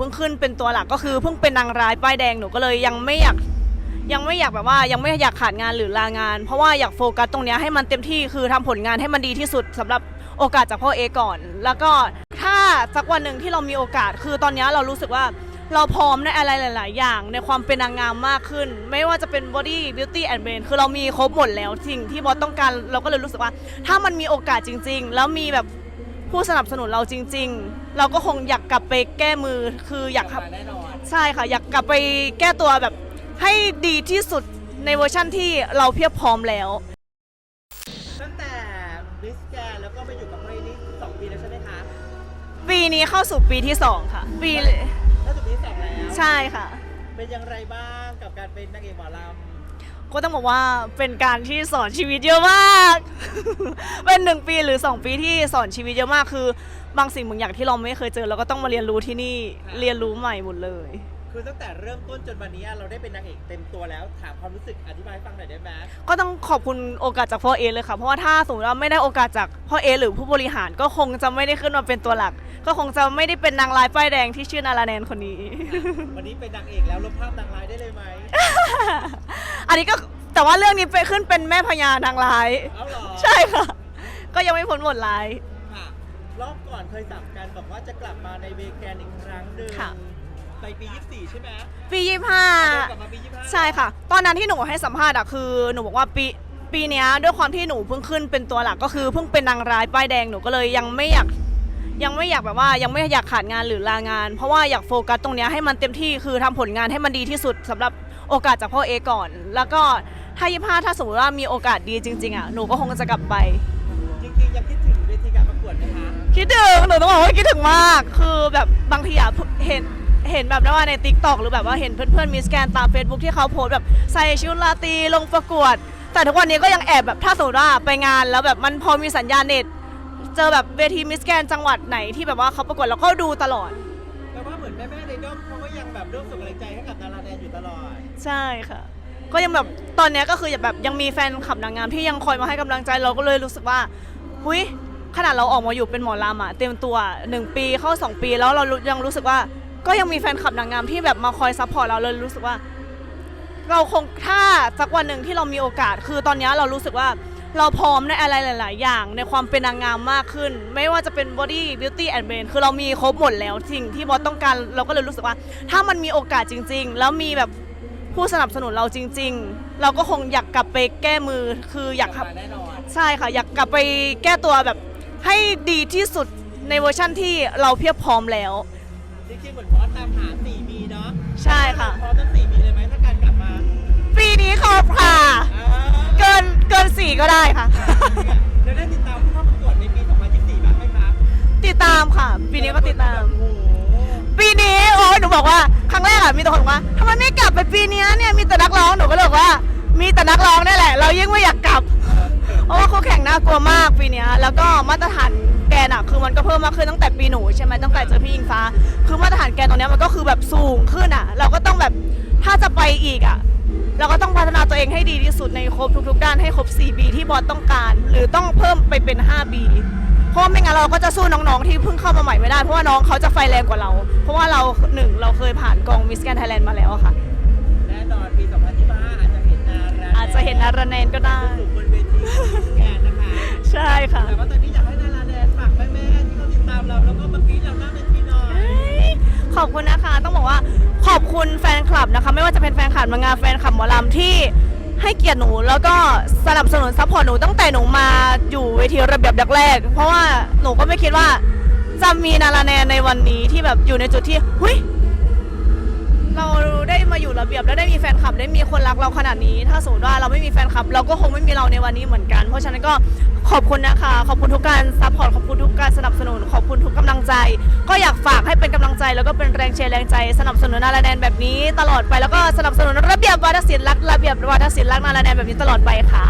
เพิ่งขึ้นเป็นตัวหลักก็คือเพิ่งเป็นนางร้ายป้ายแดงหนูก็เลยยังไม่อยากยังไม่อยากแบบว่ายังไม่อยากขาดงานหรือลางาน เพราะว่าอยากโฟกัสตรงเนี้ยให้มันเต็มที่คือทำผลงานให้มันดีที่สุดสำหรับโอกาสจากพ่อเอก่อน แล้วก็ถ้าสักวันหนึ่งที่เรามีโอกาส คือตอนนี้เรารู้สึกว่าเราพร้อมในอะไรหลาย ๆ อย่างในความเป็นนางงามมากขึ้น ไม่ว่าจะเป็น body beauty and brain คือเรามีครบหมดแล้วสิ่งที่บอสต้องการเราก็เลยรู้สึกว่า ถ้ามันมีโอกาสจริง ๆ แล้วมีแบบ ผู้สนับสนุนเราจริง ๆ เราก็คงอยากกลับไปแก้มือคืออยากกลับมาแน่นอนใช่ค่ะ อยากกลับไปแก้ตัวแบบให้ดีที่สุดในเวอร์ชั่นที่เราเพียบพร้อมแล้ว ตั้งแต่มิสแกนแล้วก็มาอยู่กับเรนนี่สองปีแล้วใช่ไหมคะปีนี้เข้าสู่ปีที่2ค่ะ ปีถ้าสุดปีที่สองแล้ว ใช่ค่ะ เป็นอย่างไรบ้างกับการเป็นนางเอกหมอล ก็ต้องบอกว่าเป็นการที่สอนชีวิตเยอะมาก เป็นหนึ่งปีหรือ 2 ปีที่สอนชีวิตเยอะมากคือบางสิ่งบางอย่างที่เราไม่เคยเจอเราก็ต้องมาเรียนรู้ที่นี่เรียนรู้ใหม่หมดเลยำคือตั้งแต่เริ่มต้นจนวันนี้เราได้เป็นนางเอกเต็มตัวแล้วถามความรู้สึกอธิบายให้ฟังหน่อยได้ไหมก็ต้องขอบคุณโอกาสจากพ่อเอเลยค่ะเพราะว่าถ้าสมมติว่าไม่ได้โอกาสจากพ่อเอหรือผู้บริหารก็คงจะไม่ได้ขึ้นมาเป็นตัวหลัก ก็คงจะไม่ได้เป็นนางร้ายป้ายแดงที่ชื่อนาราแนนคนนี้ วันนี้เป็นนางเอกแล้วลบภาพนางร้ายได้เลยไหมอันนี้ก็แต่ว่าเรื่องนี้ไปขึ้นเป็นแม่พญานางร้าย เอาเหรอใช่ค่ะ ก็ยังไม่พ้นบทร้าย ค่ะรอบก่อนเคยสับกันบอกว่าจะกลับมาในเวแกนอีกครั้งหนึ่งค่ะ ในปี 24 ใช่ไหมปียี่ห้ากลับมาปี 25ใช่ค่ะ ตอนนั้นที่หนูให้สัมภาษณ์อะคือหนูบอกว่าปีปีเนี้ยด้วยความที่หนูเพิ่งขึ้นเป็นตัวหลักก็คือเพิ่งเป็นนางร้ายป้ายแดงหนูก็เลยยังไม่อยาก ยังไม่อยากแบบว่ายังไม่อยากขาดงานหรือลางาน เพราะว่าอยากโฟกัสตรงเนี้ยให้มันเต็มที่คือทำผลงานให้มันดีที่สุดสำหรับโอกาสจากพ่อเอก่อน แล้วก็ถ้ายี่ห้าถ้าสมมติว่ามีโอกาสดีจริงๆอะหนูก็คงจะกลับไปจริงๆยังคิดถึงเวทีการประกวดไหมคะคิดถึงหนูต้องบอกว่าคิดถึงมาก คือแบบบางทีอะเห็นเห็นแบบว่าใน t ิ k t o k หรือแบบว่าเห็นเพื่อนๆมิสแกนตาม Facebook ที่เขาโพสต์แบบใส่ชุดราตรีลงประกวด แต่ทุกวันนี้ก็ยังแอบแบบถ้าสมมติว่าไปงานแล้วแบบมันพอมีสัญญาณเน็ต เจอแบบเวทีมิสแกนจังหวัดไหนที่แบบว่าเขาประกวดแล้วก็ดูตลอด แต่ว่าเหมือนแม่ๆในด้อมเขาก็ยังแบบร่วมส่งกำลังใจให้กับดาราแดนอยู่ตลอด ใช่ค่ะ ก็ยังแบบตอนเนี้ยก็คือแบบยังมีแฟนคลับนางงามที่ยังคอยมาให้กำลังใจเราก็เลยรู้สึกว่าหุยขนาดเราออกมาอยู่เป็นหมอลำอะเต็มตัว 1 ปีเข้า 2 ปีแล้วเรายังรู้สึกว่า ก็ยังมีแฟนคลับนางงามที่แบบมาคอยซัพพอร์ตเราเลยรู้สึกว่า เราคงถ้าสักวันหนึ่งที่เรามีโอกาสคือตอนเนี้ยเรารู้สึกว่า เราพร้อมในอะไรหลาย ๆ อย่างในความเป็นนางงามมากขึ้น ไม่ว่าจะเป็น body beauty and brain คือเรามีครบหมดแล้วสิ่งที่บอสต้องการเราก็เลยรู้สึกว่า ถ้ามันมีโอกาสจริง ๆ แล้วมีแบบผู้สนับสนุนเราจริง ๆ เราก็คงอยากกลับไปแก้มือคืออยากกลับมาแน่นอนใช่ค่ะ อยากกลับไปแก้ตัวแบบให้ดีที่สุดในเวอร์ชั่นที่เราเพียบพร้อมแล้ว จริงๆเหมือนพอสตามหา 4B เนาะใช่ค่ะพอสต้อง 4B เลยไหมถ้าการกลับมา ปีนี้ขอบค่ะ อ่าเกินเกินสี่ก็ได้ค่ะจะได้ติดตามผู้เข้าประกวดในปี2024บ้างไหมคะติดตามค่ะ ปีนี้ก็ติดตาม โอ้โหปีนี้โอ้ยหนูบอกว่าครั้งแรกอะมีแต่คนบอกว่าทำไมไม่กลับไปปีเนี้ยเนี่ยมีแต่นักร้องหนูก็เลยบอกว่า มีแต่นักร้องนี่แหละ เรายิ่งไม่อยากกลับเพราะว่าเขาแข่งน่ากลัวมากปีเนี้ยแล้วก็มาตรฐานแกนอะคือมันก็เพิ่มมากขึ้นตั้งแต่ปีหนูใช่ไหมตั้งแต่เจอพี่ยิงฟ้า คือมาตรฐานแกนตรงเนี้ยมันก็คือแบบสูงขึ้นอะเราก็ต้องแบบถ้าจะไปอีกอะ เราก็ต้องพัฒนาตัวเองให้ดีที่สุดในครบทุกๆ ด้านให้ครบ 4B ที่บอสต้องการ หรือต้องเพิ่มไปเป็น 5B เพราะว่าไม่งั้นเราก็จะสู้น้องๆที่เพิ่งเข้ามาใหม่ไม่ได้ เพราะว่าน้องเขาจะไฟแรงกว่าเรา เพราะว่าเราหนึ่งเราเคยผ่านกองมิสแกนไทยแลนด์มาแล้วอะค่ะ แน่นอนปี2025อาจจะเห็นนาราอาจจะเห็นนาราแนนก็ได้สูงบนเวทีแกนนะคะ ใช่ค่ะ แต่ว่าตอนนี้อยากให้นาราแดนฝากแม่ๆที่เขาติดตามเราแล้วก็เมื่อกี้เราหน้าเวทีหน่ อยขอบคุณนะคะ ต้องบอกว่าขอบคุณแฟนคลับนะคะ ไม่ว่าจะเป็นแฟนคลับมางานแฟนคลับหมอลำที่ให้เกียรติหนู แล้วก็สนับสนุนซัพพอร์ตหนูตั้งแต่หนูมาอยู่เวทีระเบียบดักแรก เพราะว่าหนูก็ไม่คิดว่าจะมีนาราแนนในวันนี้ที่แบบอยู่ในจุดที่หุยเราได้มาอยู่ระเบียบแล้วได้มีแฟนคลับได้มีคนรักเราขนาดนี้ ถ้าสมมติว่าเราไม่มีแฟนคลับ เราก็คงไม่มีเราในวันนี้เหมือนกัน เพราะฉะนั้นก็ขอบคุณนะคะ ขอบคุณทุกการซัพพอร์ตขอบคุณทุก ใจ ก็อยากฝากให้เป็นกำลังใจ แล้วก็เป็นแรงเชียร์แรงใจ สนับสนุนนาราแดนแบบนี้ตลอดไปแล้วก็สนับสนุนระเบียบวาทศิลป์รักระเบียบวาทศิลป์รักนาราแดนแบบนี้ตลอดไปค่ะ